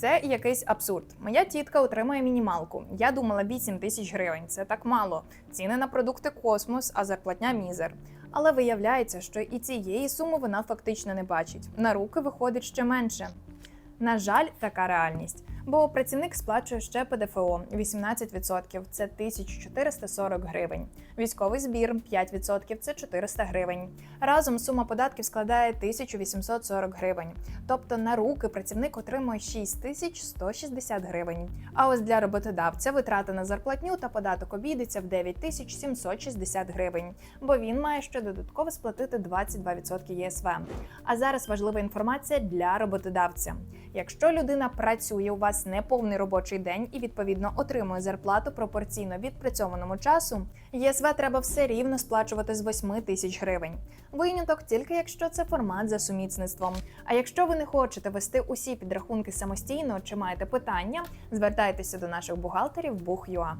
Це якийсь абсурд. Моя тітка отримує мінімалку. Я думала 8 тисяч гривень. Це так мало. Ціни на продукти космос, а зарплатня мізер. Але виявляється, що і цієї суми вона фактично не бачить. На руки виходить ще менше. На жаль, така реальність. Бо працівник сплачує ще ПДФО 18%, це 1440 гривень. Військовий збір 5% це 400 гривень. Разом сума податків складає 1840 гривень. Тобто на руки працівник отримує 6160 гривень. А ось для роботодавця витрати на зарплатню та податок обійдеться в 9760 гривень, бо він має ще додатково сплатити 22% ЄСВ. А зараз важлива інформація для роботодавця. Якщо людина працює у вас неповний робочий день і відповідно отримує зарплату пропорційно відпрацьованому часу, ЄСВ треба все рівно сплачувати з 8 тисяч гривень. Виняток тільки якщо це формат за сумісництвом. А якщо ви не хочете вести усі підрахунки самостійно чи маєте питання, звертайтеся до наших бухгалтерів Бух.ua.